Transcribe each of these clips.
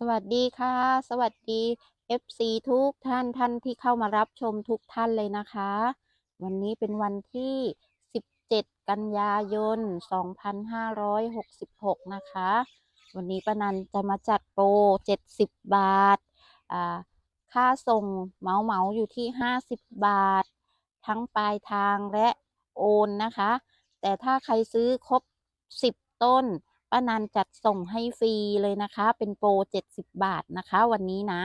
สวัสดีค่ะ สวัสดี FC ทุกท่านท่านที่เข้ามารับชมทุกท่านเลยนะคะ วันนี้เป็นวันที่ 17 กันยายน 2566 นะคะ วันนี้ป้านันจะมาจัดโปร 70 บาทอ่าค่าส่งเหมาเหมาอยู่ที่ 50 บาท ทั้งปลายทางและโอนนะคะ แต่ถ้าใครซื้อครบ 10 ต้น ป้านันจัดส่งให้ฟรีเลยนะคะ เป็นโปร70บบาทนะคะ วันนี้นะ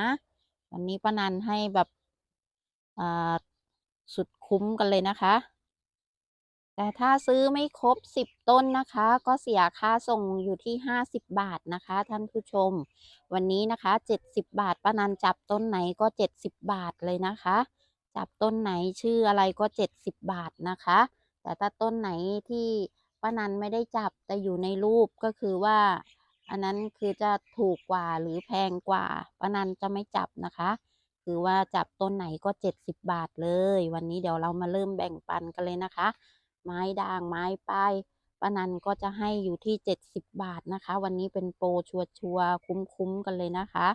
วันนี้ป้านันให้แบบสุดคุ้มกันเลยนะคะ แต่ถ้าซื้อไม่ครบ10ต้นนะคะ ก็เสียค่าส่งอยู่ที่50บบาทนะคะ ท่านผู้ชม วันนี้นะคะ70บาทป้านันจับต้นไหนก็70บบาทเลยนะคะ จับต้นไหนชื่ออะไรก็70บาทนะคะ แต่ถ้าต้นไหนที่ ป้านันไม่ได้จับแต่อยู่ในรูปก็คือว่า อันนั้นคือจะถูกกว่าหรือแพงกว่าป้านันจะไม่จับนะคะ คือว่าจับต้นไหนก็ 70 บาทเลย วันนี้เดี๋ยวเรามาเริ่มแบ่งปันกันเลยนะคะ ไม้ด่างไม้ป้ายป้านันก็จะให้อยู่ที่ 70 บาทนะคะ วันนี้เป็นโปรชัวชัวร์ๆคุ้มๆกันเลยนะคะ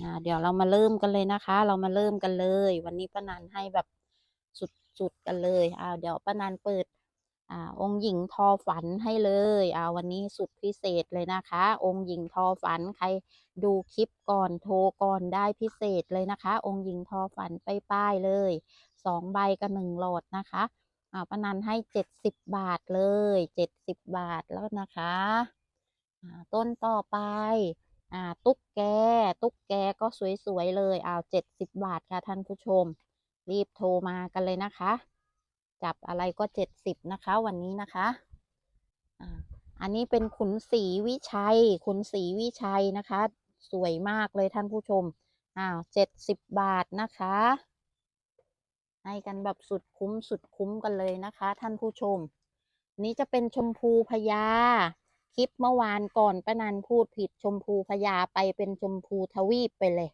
อ่าเดี๋ยวเรามาเริ่มกันเลยนะคะ เรามาเริ่มกันเลย วันนี้ป้านันให้แบบสุดๆกันเลยอ่าเดี๋ยวป้านันเปิด อ่าองค์หญิงทอฝันให้เลยอ่าวันนี้สุดพิเศษเลยนะคะ องค์หญิงทอฝันใครดูคลิปก่อนโทรก่อนได้พิเศษเลยนะคะ องค์หญิงทอฝันไปป้ายเลยสองใบกับหนึ่งโหลดนะคะอ่าป้านันให้เจ็ดสิบบาทเลยเจ็ดสิบบาทแล้วนะคะอ่าต้นต่อไปอ่าตุ๊กแก ตุ๊กแกก็สวยๆเลยเอาเจ็ดสิบบาทค่ะท่านผู้ชม รีบโทรมากันเลยนะคะ จับอะไรก็เจ็ดสิบนะคะ วันนี้นะคะอ่าอันนี้เป็นขุนศรีวิชัย ขุนศรีวิชัยนะคะ สวยมากเลยท่านผู้ชมอ้าวเจ็ดสิบบาทนะคะ ให้กันแบบสุดคุ้มสุดคุ้มกันเลยนะคะ ท่านผู้ชม นี้จะเป็นชมพูพญาคลิปเมื่อวานก่อนป้านันพูดผิดชมพูพญาไปเป็นชมพูทวีปไปเลย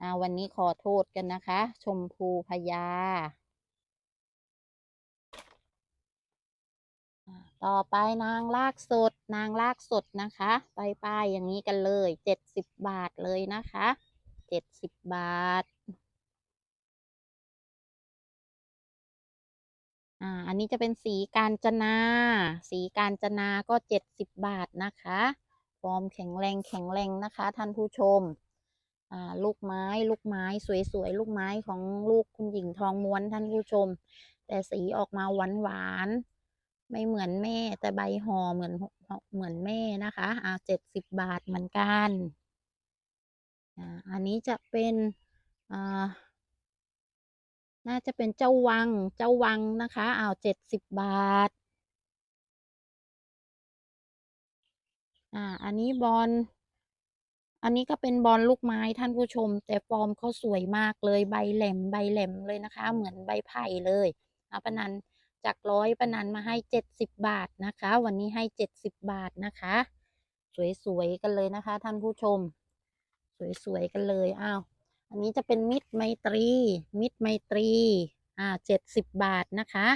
อ่าวันนี้ขอโทษกันนะคะ ชมพูพญา อ่า ต่อไปนางลากสด นางลากสดนะคะ ไปป้ายอย่างนี้กันเลยเจ็ดสิบบาทเลยนะคะเจ็ดสิบบาท อ่า อันนี้จะเป็นสีกาญจนา สีกาญจนาก็เจ็ดสิบบาทนะคะฟอร์มแข็งแรงแข็งแรงนะคะ ท่านผู้ชม อ่า ลูกไม้ลูกไม้สวยๆ ลูกไม้ของลูกคุณหญิงทองม้วนท่านผู้ชม แต่สีออกมาหวานหวาน ไม่เหมือนแม่แต่ใบห่อเหมือนเหมือนแม่นะคะอ่าเจ็ดสิบบาทเหมือนกันอ่าอันนี้จะเป็นอ่าน่าจะเป็นเจ้าวังเจ้าวังนะคะอ้าวเจ็ดสิบบาทอ่าอันนี้บอลอันนี้ก็เป็นบอลลูกไม้ท่านผู้ชม แต่ฟอร์มเขาสวยมากเลยใบแหลมใบแหลมเลยนะคะ เหมือนใบไผ่เลยเอาปนัน จากร้อยปะนันมาให้เจ็ดสิบบาทนะคะ วันนี้ให้เจ็ดสิบบาทนะคะ สวยๆกันเลยนะคะ ท่านผู้ชม สวยๆกันเลยอ้าวอันนี้จะเป็นมิตรไมตรี มิตรไมตรีอ่าเจ็ดสิบบาทนะคะ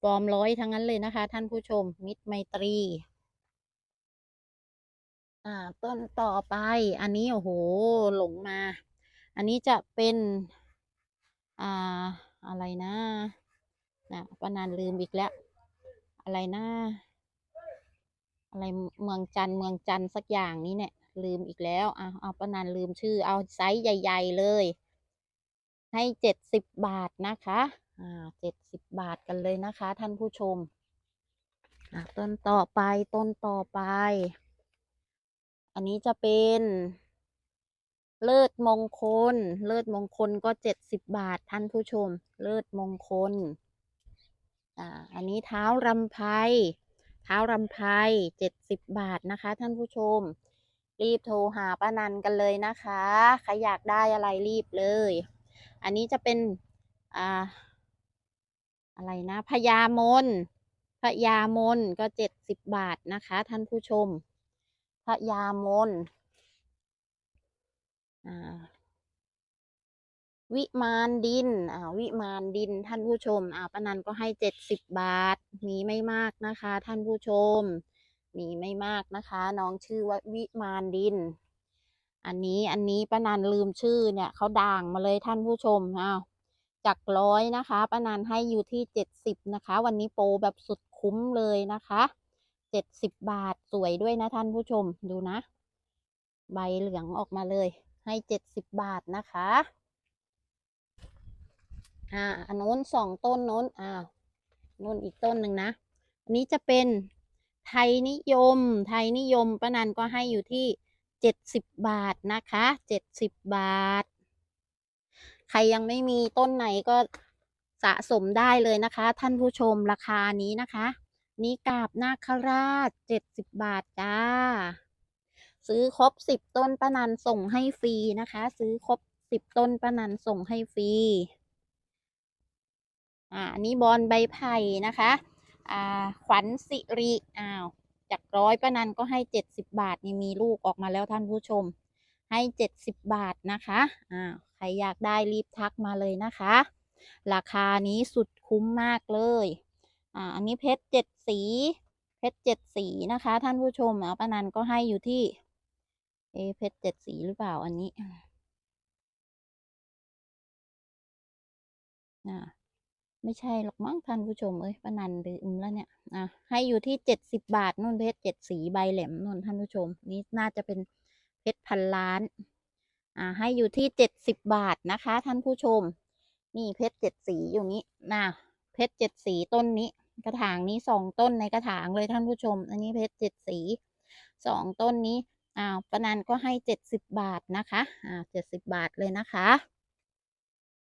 ฟอร์มร้อยทั้งนั้นเลยนะคะ ท่านผู้ชม มิตรไมตรี อ่า ต้นต่อไป อันนี้โอ้โหหลงมา อันนี้จะเป็น อ่า อะไรนะ นะป้านานลืมอีกแล้ว อะไรนะ อะไรเมืองจันเมืองจันสักอย่างนี้เนี่ย ลืมอีกแล้วอะเอาป้านานลืมชื่อ เอาไซส์ใหญ่ ๆ เลย ให้เจ็ดสิบบาทนะคะ อ่าเจ็ดสิบบาทกันเลยนะคะ ท่านผู้ชมต้นต่อไปต้นต่อไป อันนี้จะเป็นเลิศมงคล เลิศมงคลก็เจ็ดสิบบาทท่านผู้ชม เลิศมงคล อ่าอันนี้เท้ารำไพเท้ารำไพเจ็ดสิบบาทนะคะ ท่านผู้ชม รีบโทรหาป้านันกันเลยนะคะใครอยากได้อะไรรีบเลย อันนี้จะเป็นอ่าอะไรนะพญามนพญามนก็เจ็ดสิบบาทนะคะ ท่านผู้ชมพญามนอ่า วิมานดินอ่าวิมานดินท่านผู้ชมอ่าป้านันก็ให้เจ็ดสิบบาท มีไม่มากนะคะ ท่านผู้ชม มีไม่มากนะคะ น้องชื่อว่าวิมานดิน อันนี้อันนี้ป้านันลืมชื่อเนี่ยเขาด่างมาเลยท่านผู้ชมอ้าวจากร้อยนะคะป้านันให้อยู่ที่เจ็ดสิบนะคะ วันนี้โปรแบบสุดคุ้มเลยนะคะเจ็ดสิบบาทสวยด้วยนะท่านผู้ชมดูนะ ใบเหลืองออกมาเลยให้เจ็ดสิบบาทนะคะ อ่าอันโน้นสองต้นโน้นอ่าโน้นอีกต้นหนึ่งนะอันนี้จะเป็นไทยนิยม ไทยนิยมป้านันก็ให้อยู่ที่เจ็ดสิบบาทนะคะเจ็ดสิบบาท ใครยังไม่มีต้นไหนก็สะสมได้เลยนะคะ ท่านผู้ชมราคานี้นะคะ นี่กาบนาคราชเจ็ดสิบบาทจ้า ซื้อครบสิบต้นป้านันส่งให้ฟรีนะคะ ซื้อครบสิบต้นป้านันส่งให้ฟรี อ่าอันนี้บอลใบไผ่นะคะอ่าขวัญสิริอ้าวจากร้อยป้านันก็ให้เจ็ดสิบบาทนี่มีลูกออกมาแล้วท่านผู้ชม ให้เจ็ดสิบบาทนะคะอ่าใครอยากได้รีบทักมาเลยนะคะ ราคานี้สุดคุ้มมากเลยอ่าอันนี้เพชรเจ็ดสี เพชรเจ็ดสีนะคะ ท่านผู้ชมอ่าป้านันก็ให้อยู่ที่เอเพชรเจ็ดสีหรือเปล่าอันนี้อ่า ไม่ใช่หรอกมั้งท่านผู้ชมเอ้ยปนันลืมแล้วเนี่ยอะให้อยู่ที่เจ็ดสิบบาทนู่นเพชรเจ็ดสีใบแหลมนู่นท่านผู้ชม นี่น่าจะเป็นเพชรพันล้านอ่าให้อยู่ที่เจ็ดสิบบาทนะคะ ท่านผู้ชม นี่เพชรเจ็ดสีอยู่นี้นะเพชรเจ็ดสีต้นนี้ กระถางนี้สองต้นในกระถางเลยท่านผู้ชม อันนี้เพชรเจ็ดสีสองต้นนี้อ้าวปนันก็ให้เจ็ดสิบบาทนะคะอ่าเจ็ดสิบบาทเลยนะคะ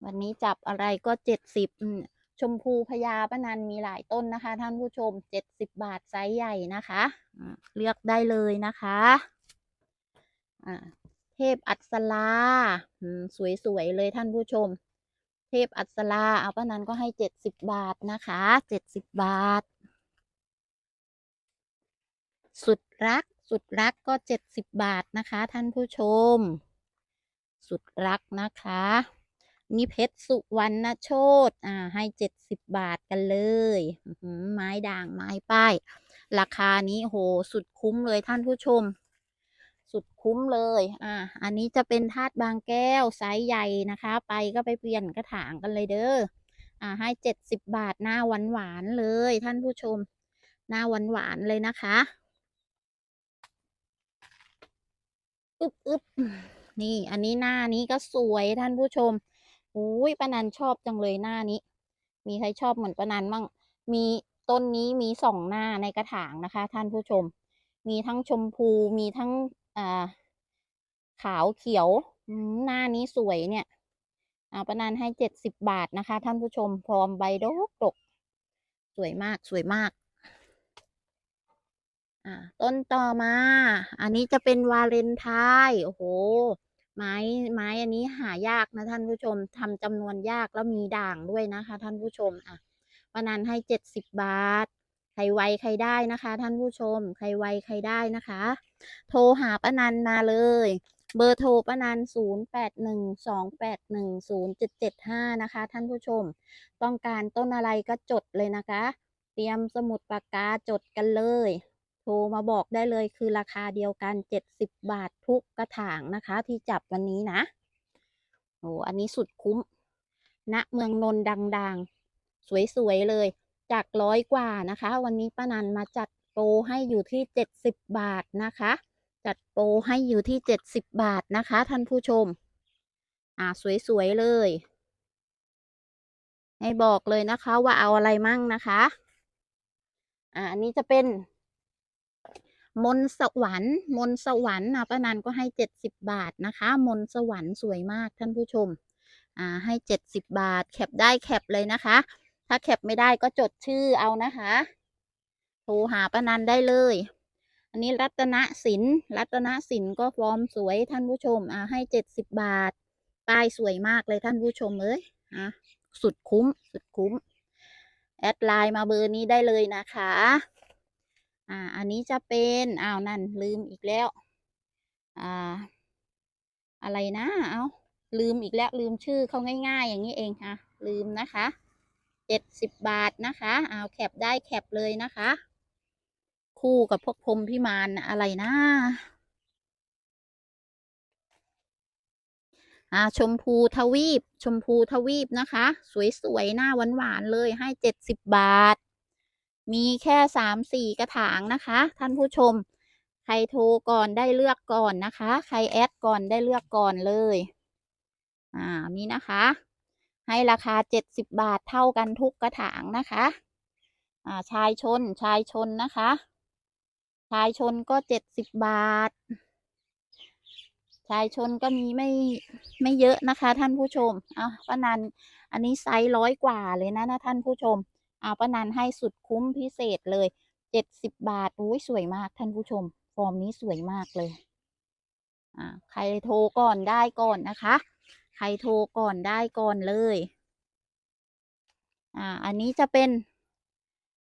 วันนี้จับอะไรก็เจ็ดสิบ ชมพูพญาป้านันมีหลายต้นนะคะ ท่านผู้ชมเจ็ดสิบบาทไซส์ใหญ่นะคะเลือกได้เลยนะคะเทพอัศราสวยๆเลยท่านผู้ชม เทพอัศราเอาป้านันก็ให้เจ็ดสิบบาทนะคะเจ็ดสิบบาท สุดรักสุดรักก็เจ็ดสิบบาทนะคะ ท่านผู้ชม สุดรักนะคะ นี่เพชรสุวรรณโชตอ่าให้เจ็ดสิบบาทกันเลยหือไม้ด่างไม้ป้าย ราคานี้โหสุดคุ้มเลยท่านผู้ชม สุดคุ้มเลย อ่า อันนี้จะเป็นธาตุบางแก้วไซส์ใหญ่นะคะ ไปก็ไปเปลี่ยนกระถางกันเลยเด้ออ่าให้เจ็ดสิบบาทหน้าหวานหวานเลย ท่านผู้ชม หน้าหวานหวานเลยนะคะอึบอึบนี่ อันนี้หน้านี้ก็สวยท่านผู้ชม อุ้ยป้านันชอบจังเลยหน้านี้ มีใครชอบเหมือนป้านันมั่ง มีต้นนี้มีสองหน้าในกระถางนะคะ ท่านผู้ชม มีทั้งชมพูมีทั้งอ่าขาวเขียวหน้านี้สวยเนี่ยอ่าป้านันให้เจ็ดสิบบาทนะคะ ท่านผู้ชม พร้อมใบดกดก สวยมากสวยมาก อ่า ต้นต่อมา อันนี้จะเป็นวาเลนไทน์โอ้โห ไม้ไม้อันนี้หายากนะท่านผู้ชมทำจำนวนยากแล้วมีด่างด้วยนะคะ ท่านผู้ชมอะป้านันให้เจ็ดสิบบาท ใครไวใครได้นะคะ ท่านผู้ชม ใครไวใครได้นะคะ โทรหาป้านันมาเลย เบอร์โทรป้านันศูนย์แปดหนึ่งสองแปดหนึ่งศูนย์เจ็ดเจ็ดห้านะคะ ท่านผู้ชม ต้องการต้นอะไรก็จดเลยนะคะ เตรียมสมุดปากกาจดกันเลย โทรมาบอกได้เลยคือราคาเดียวกันเจ็ดสิบบาททุกกระถางนะคะ ที่จับวันนี้นะโอ้อันนี้สุดคุ้มณเมืองนนท์ดังๆ สวยๆเลย จากร้อยกว่านะคะ วันนี้ป้านันมาจัดโปรให้อยู่ที่เจ็ดสิบบาทนะคะ จัดโปรให้อยู่ที่เจ็ดสิบบาทนะคะ ท่านผู้ชม อ่าสวยๆเลย ให้บอกเลยนะคะว่าเอาอะไรมั่งนะคะ อ่าอันนี้จะเป็น มนต์สวรรค์มนต์สวรรค์นะป้านันก็ให้เจ็ดสิบบาทนะคะ มนต์สวรรค์สวยมากท่านผู้ชมอ่าให้เจ็ดสิบบาท แคปได้แคปเลยนะคะ ถ้าแคปไม่ได้ก็จดชื่อเอานะคะโทรหาป้านันได้เลย อันนี้รัตนสินรัตนสินก็ฟอร์มสวยท่านผู้ชมอ่าให้เจ็ดสิบบาทป้ายสวยมากเลยท่านผู้ชมเอ้ยอะสุดคุ้ม สุดคุ้ม แอดไลน์มาเบอร์นี้ได้เลยนะคะ อ่า อันนี้จะเป็นอ้าวนั่นลืมอีกแล้ว อ่า อะไรนะเอาลืมอีกแล้วลืมชื่อเขาง่ายๆ อย่างนี้เองค่ะ ลืมนะคะเจ็ดสิบบาทนะคะเอาแคปได้แคปเลยนะคะ คู่กับพวกพรมพิมานอะไรนะอ่าชมพูทวีป ชมพูทวีปนะคะ สวยๆ หน้าหวานๆเลยให้เจ็ดสิบบาท มีแค่สามสี่กระถางนะคะ ท่านผู้ชม ใครโทรก่อนได้เลือกก่อนนะคะ ใครแอดก่อนได้เลือกก่อนเลย อ่านี่นะคะ ให้ราคาเจ็ดสิบบาทเท่ากันทุกกระถางนะคะ อ่าชายชนชายชนนะคะ ชายชนก็เจ็ดสิบบาท ชายชนก็มีไม่ไม่เยอะนะคะ ท่านผู้ชมอะป้านันอันนี้ไซส์ร้อยกว่าเลยนะนะท่านผู้ชม อาป้านันให้สุดคุ้มพิเศษเลยเจ็ดสิบบาทอุ้ยสวยมากท่านผู้ชม ฟอร์มนี้สวยมากเลย อ่า ใครโทรก่อนได้ก่อนนะคะ ใครโทรก่อนได้ก่อนเลย อ่า อันนี้จะเป็น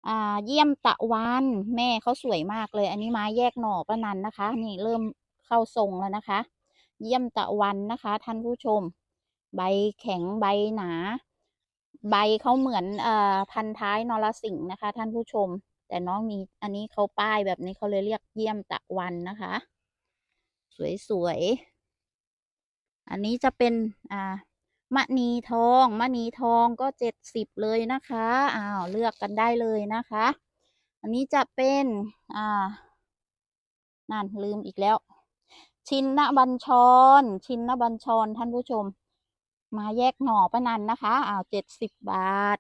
อ่า เยี่ยมตะวัน แม่เขาสวยมากเลย อันนี้ไม้แยกหน่อป้านันนะคะ นี่เริ่มเข้าทรงแล้วนะคะ เยี่ยมตะวันนะคะ ท่านผู้ชม ใบแข็งใบหนา ใบเขาเหมือนเอ่อพันท้ายนรสิงห์นะคะ ท่านผู้ชม แต่น้องมีอันนี้เขาป้ายแบบนี้เขาเลยเรียกเยี่ยมตะวันนะคะ สวยๆ อันนี้จะเป็นอ่ามณีทองมณีทองก็เจ็ดสิบเลยนะคะอ้าวเลือกกันได้เลยนะคะ อันนี้จะเป็นอ่านั่นลืมอีกแล้ว ชินนบัญชร ชินนบัญชรท่านผู้ชม มาแยกหน่อปะนันนะคะอ้าวเจ็ดสิบบาท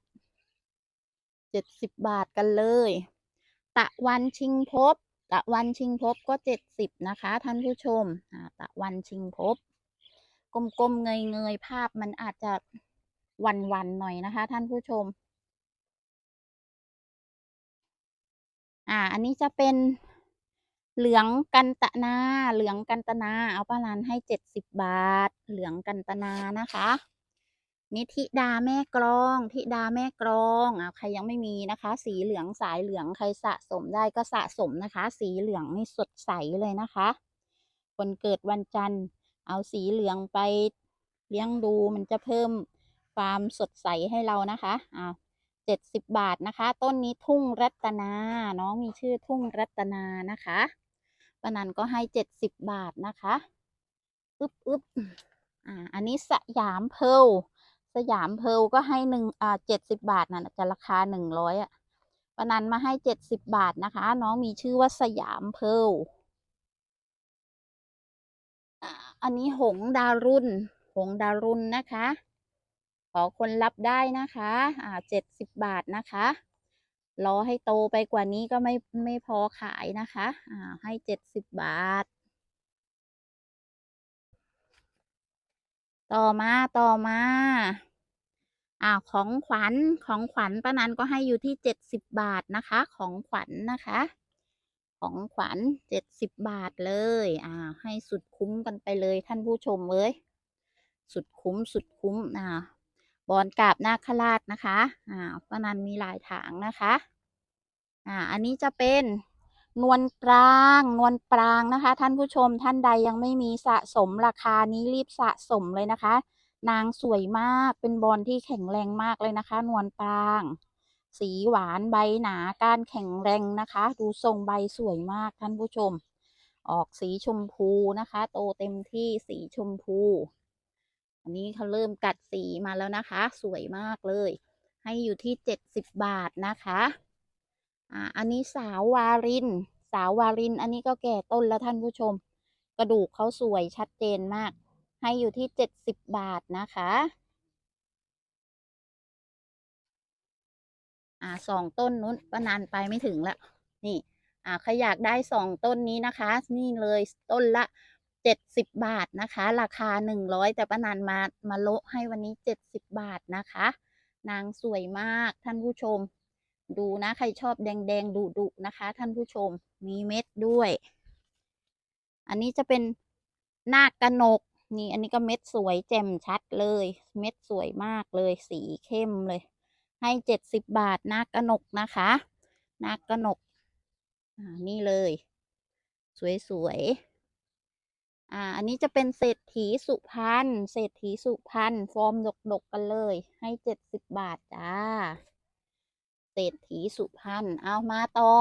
เจ็ดสิบบาทกันเลย ตะวันชิงภพตะวันชิงภพก็เจ็ดสิบนะคะ ท่านผู้ชมตะวันชิงภพกลมๆเงยๆภาพมันอาจจะวันๆหน่อยนะคะ ท่านผู้ชม อ่า อันนี้จะเป็น เหลืองกันตนา เหลืองกันตนา เอาป้าลานให้เจ็ดสิบบาท เหลืองกันตนานะคะนี่ธิดาแม่กรองธิดาแม่กรองอ่าใครยังไม่มีนะคะ สีเหลืองสายเหลืองใครสะสมได้ก็สะสมนะคะ สีเหลืองนี่สดใสเลยนะคะ คนเกิดวันจันทร์ เอาสีเหลืองไปเลี้ยงดูมันจะเพิ่มความสดใสให้เรานะคะอ่าเจ็ดสิบบาทนะคะ ต้นนี้ทุ่งรัตนา น้องมีชื่อทุ่งรัตนานะคะ ปานันก็ให้เจ็ดสิบบาทนะคะอึ๊บอึ๊บอ่า อันนี้สยามเพร์ลสยามเพร์ลก็ให้หนึ่งอ่าเจ็ดสิบบาทน่ะจะราคาหนึ่งร้อยอะปานันมาให้เจ็ดสิบบาทนะคะ น้องมีชื่อว่าสยามเพลอันนี้หงดารุนหงดารุนนะคะ ขอคนรับได้นะคะ อ่าเจ็ดสิบบาทนะคะ รอให้โตไปกว่านี้ก็ไม่ไม่พอขายนะคะอ่าให้เจ็ดสิบบาท ต่อมาต่อมาอ่าของขวัญของขวัญป้านันก็ให้อยู่ที่เจ็ดสิบบาทนะคะ ของขวัญนะคะ ของขวัญเจ็ดสิบบาทเลยอ่าให้สุดคุ้มกันไปเลยท่านผู้ชมเว้ยสุดคุ้มสุดคุ้มอ่า บอนกราบนาคราชนะคะอ่าป้านันมีหลายถางนะคะอ่าอันนี้จะเป็นนวลปรางนวลปรางนะคะ ท่านผู้ชมท่านใดยังไม่มีสะสมราคานี้รีบสะสมเลยนะคะ นางสวยมากเป็นบอลที่แข็งแรงมากเลยนะคะ นวลปราง สีหวานใบหนาก้านแข็งแรงนะคะ ดูทรงใบสวยมากท่านผู้ชม ออกสีชมพูนะคะ โตเต็มที่สีชมพู อันนี้เขาเริ่มกัดสีมาแล้วนะคะ สวยมากเลย ให้อยู่ที่เจ็ดสิบบาทนะคะอ่าอันนี้สาววาริน สาววาริน อันนี้ก็แก่ต้นแล้วท่านผู้ชม กระดูกเขาสวยชัดเจนมาก ให้อยู่ที่เจ็ดสิบบาทนะคะอ่าสองต้นนู้นป้านานไปไม่ถึงละนี่ อ่าใครอยากได้สองต้นนี้นะคะ นี่เลยต้นละ เจ็ดสิบบาทนะคะ ราคาหนึ่งร้อยแต่ป้านานมามาโละให้วันนี้เจ็ดสิบบาทนะคะ นางสวยมากท่านผู้ชม ดูนะใครชอบแดงแดงดุดุนะคะ ท่านผู้ชมมีเม็ดด้วย อันนี้จะเป็นนาคกระหนกนี่อันนี้ก็เม็ดสวยแจ่มชัดเลย เม็ดสวยมากเลยสีเข้มเลย ให้เจ็ดสิบบาทนาคกระหนกนะคะนาคกระหนกอ่านี่เลย สวยๆ อ่า อันนี้จะเป็นเศรษฐีสุพรรณ เศรษฐีสุพรรณ ฟอร์มดกๆกันเลย ให้เจ็ดสิบบาทจ้า เศรษฐีสุพรรณ เอามาต่อ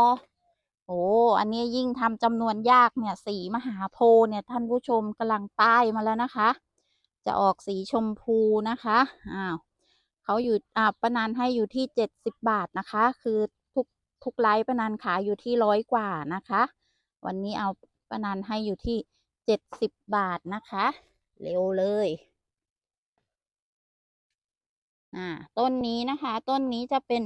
โอ้ อันนี้ยิ่งทำจำนวนยากเนี่ย สีมหาโพธิ์เนี่ย ท่านผู้ชมกำลังป้ายมาแล้วนะคะ จะออกสีชมพูนะคะ อ้าว เขาอยู่ อ่าป้านันให้อยู่ที่เจ็ดสิบบาทนะคะ คือทุกทุกไลฟ์ป้านันขายอยู่ที่ร้อยกว่านะคะ วันนี้เอาป้านันให้อยู่ที่ เจ็ดสิบบาทนะคะ เร็วเลยอ่าต้นนี้นะคะ ต้นนี้จะเป็น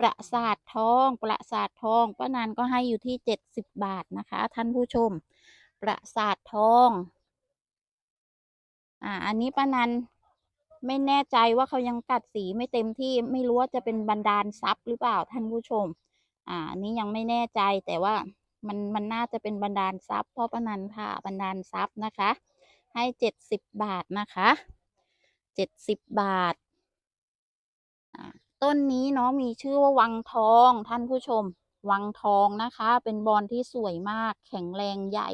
ประสาททองประสาททองป้านันก็ให้อยู่ที่เจ็ดสิบบาทนะคะ ท่านผู้ชม ประสาททองอ่าอันนี้ป้านันไม่แน่ใจว่าเขายังกัดสีไม่เต็มที่ไม่รู้ว่าจะเป็นบันดาลทรัพย์หรือเปล่าท่านผู้ชม อ่านี้ยังไม่แน่ใจแต่ว่า มันมันน่าจะเป็นบันดาลทรัพย์เพราะป้านันผ่าบันดาลทรัพย์นะคะ ให้เจ็ดสิบบาทนะคะเจ็ดสิบบาทต้นนี้เนาะมีชื่อว่าวังทองท่านผู้ชม วังทองนะคะ เป็นบอนที่สวยมาก แข็งแรงใหญ่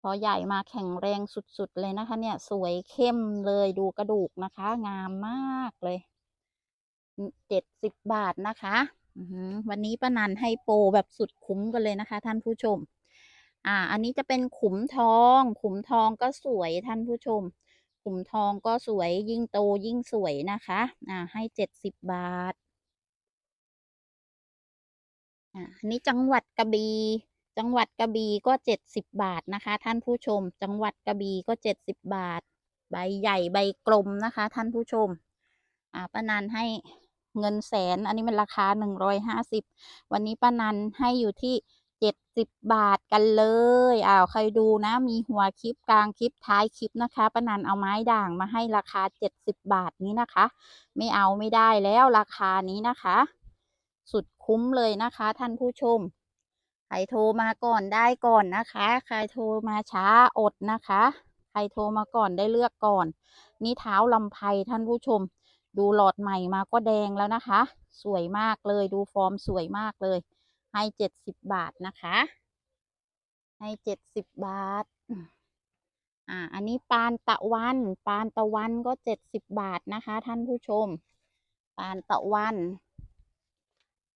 พอใหญ่มาแข็งแรงสุดๆเลยนะคะ เนี่ย สวยเข้มเลยดูกระดูกนะคะ งามมากเลยเจ็ดสิบบาทนะคะ วันนี้ป้านันให้โปรแบบสุดคุ้มกันเลยนะคะ ท่านผู้ชม อ่า อันนี้จะเป็นขุมทอง ขุมทองก็สวยท่านผู้ชม ขุมทองก็สวยยิ่งโตยิ่งสวยนะคะ อ่า ให้เจ็ดสิบบาท อ่าอันนี้จังหวัดกระบี่จังหวัดกระบี่ก็เจ็ดสิบบาทนะคะ ท่านผู้ชม จังหวัดกระบี่ก็เจ็ดสิบบาท ใบใหญ่ใบกลมนะคะ ท่านผู้ชม อ่าป้านันให้ เงินแสน อันนี้มันราคาหนึ่งร้อยห้าสิบวันนี้ป้านันให้อยู่ที่เจ็ดสิบบาทกันเลยอ้าวใครดูนะ มีหัวคลิปกลางคลิปท้ายคลิปนะคะป้านันเอาไม้ด่างมาให้ราคาเจ็ดสิบบาทนี้นะคะ ไม่เอาไม่ได้แล้วราคานี้นะคะ สุดคุ้มเลยนะคะ ท่านผู้ชมใครโทรมาก่อนได้ก่อนนะคะ ใครโทรมาช้าอดนะคะ ใครโทรมาก่อนได้เลือกก่อน นี่เท้าลำไพท่านผู้ชม ดูหลอดใหม่มาก็แดงแล้วนะคะ สวยมากเลยดูฟอร์มสวยมากเลย ให้เจ็ดสิบบาทนะคะ ให้เจ็ดสิบบาท อ่า อันนี้ปานตะวัน ปานตะวันก็เจ็ดสิบบาทนะคะ ท่านผู้ชม ปานตะวัน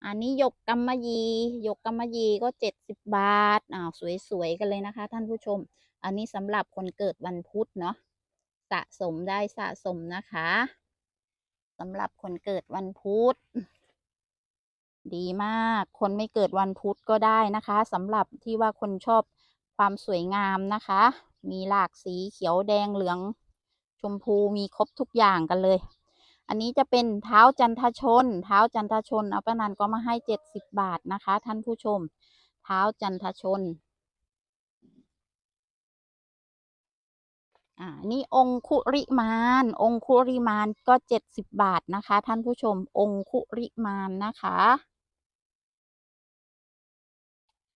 อันนี้หยกกำมะยีหยกกำมะยีก็เจ็ดสิบบาทอ้าวสวยๆกันเลยนะคะ ท่านผู้ชม อันนี้สำหรับคนเกิดวันพุธเนาะสะสมได้สะสมนะคะ สำหรับคนเกิดวันพุธดีมาก คนไม่เกิดวันพุธก็ได้นะคะสำหรับที่ว่าคนชอบความสวยงามนะคะ มีหลากสีเขียวแดงเหลือง ชมพูมีครบทุกอย่างกันเลย อันนี้จะเป็นเท้าจันทชน เท้าจันทชน เอาป้านันก็มาให้เจ็ดสิบบาทนะคะ ท่านผู้ชม เท้าจันทชน อ่านี่องคุริมาน องคุริมานก็เจ็ดสิบบาทนะคะ ท่านผู้ชมองคุริมานนะคะ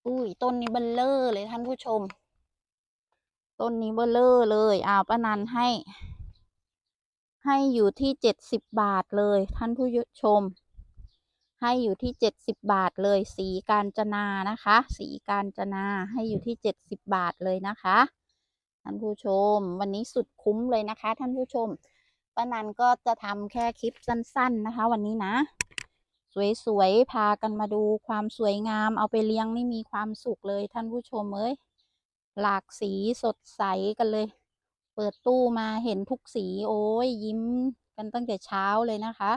อุ้ยต้นนี้เบลเลอร์เลยท่านผู้ชม ต้นนี้เบลเลอร์เลยอ้าวป้านันให้ ให้อยู่ที่เจ็ดสิบบาทเลยท่านผู้ชม ให้อยู่ที่เจ็ดสิบบาทเลย สีกาญจนานะคะ สีกาญจนาให้อยู่ที่เจ็ดสิบบาทเลยนะคะ ท่านผู้ชม วันนี้สุดคุ้มเลยนะคะ ท่านผู้ชมป้านันก็จะทำแค่คลิปสั้น ๆนะคะ วันนี้นะ สวยๆพากันมาดูความสวยงาม เอาไปเลี้ยงนี่มีความสุขเลยท่านผู้ชมเอ้ยหลากสีสดใสกันเลย เปิดตู้มาเห็นทุกสีโอ้ยยิ้มกันตั้งแต่เช้าเลยนะคะ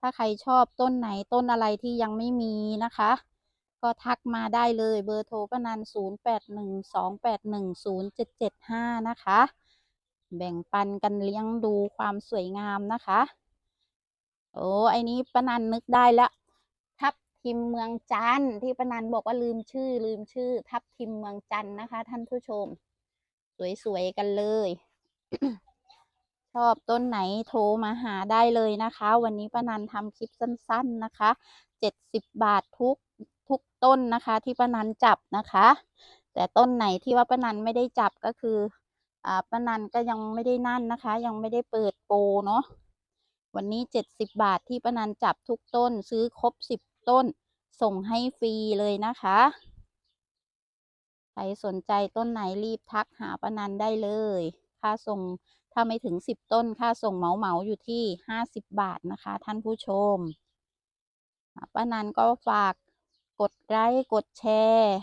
ถ้าใครชอบต้นไหนต้นอะไรที่ยังไม่มีนะคะ ก็ทักมาได้เลยเบอร์โทรป้านัน0 8 1 2 8 1 0 7 7 5 นะคะ แบ่งปันกันเลี้ยงดูความสวยงามนะคะ โอ้ไอ้นี้ป้านันนึกได้แล้วทับทิมเมืองจันที่ป้านันบอกว่าลืมชื่อ ลืมชื่อ ทับทิมเมืองจันนะคะ ท่านผู้ชม สวยๆกันเลยชอบต้นไหนโทรมาหาได้เลยนะคะ วันนี้ป้านันทำคลิปสั้น ๆนะคะเจ็ดสิบบาททุก ต้นนะคะที่ป้านันจับนะคะ แต่ต้นไหนที่ว่าป้านันไม่ได้จับก็คืออ่าป้านันก็ยังไม่ได้นั่นนะคะ ยังไม่ได้เปิดโปรเนาะวันนี้เจ็ดสิบบาทที่ป้านันจับทุกต้นซื้อครบสิบต้น ส่งให้ฟรีเลยนะคะใครสนใจต้นไหนรีบทักหาป้านันได้เลย ค่าส่งถ้าไม่ถึงสิบต้น ค่าส่งเหมาเหมาอยู่ที่ห้าสิบบาทนะคะ ท่านผู้ชมป้านันก็ฝาก กดไลค์กดแชร์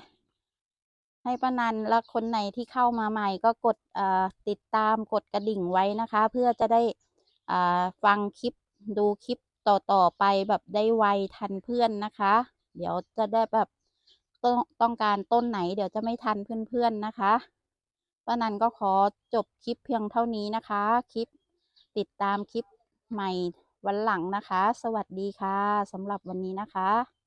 ให้ป้านันและคนไหนที่เข้ามาใหม่ ก็กดติดตามกดกระดิ่งไว้นะคะ เพื่อจะได้ฟังคลิปดูคลิปต่อๆไปแบบได้ไวทันเพื่อนนะคะ เดี๋ยวจะได้แบบต้องต้องการต้นไหน เดี๋ยวจะไม่ทันเพื่อนๆนะคะป้านันก็ขอจบคลิปเพียงเท่านี้นะคะ คลิปติดตามคลิปใหม่วันหลังนะคะ สวัสดีค่ะสำหรับวันนี้นะคะ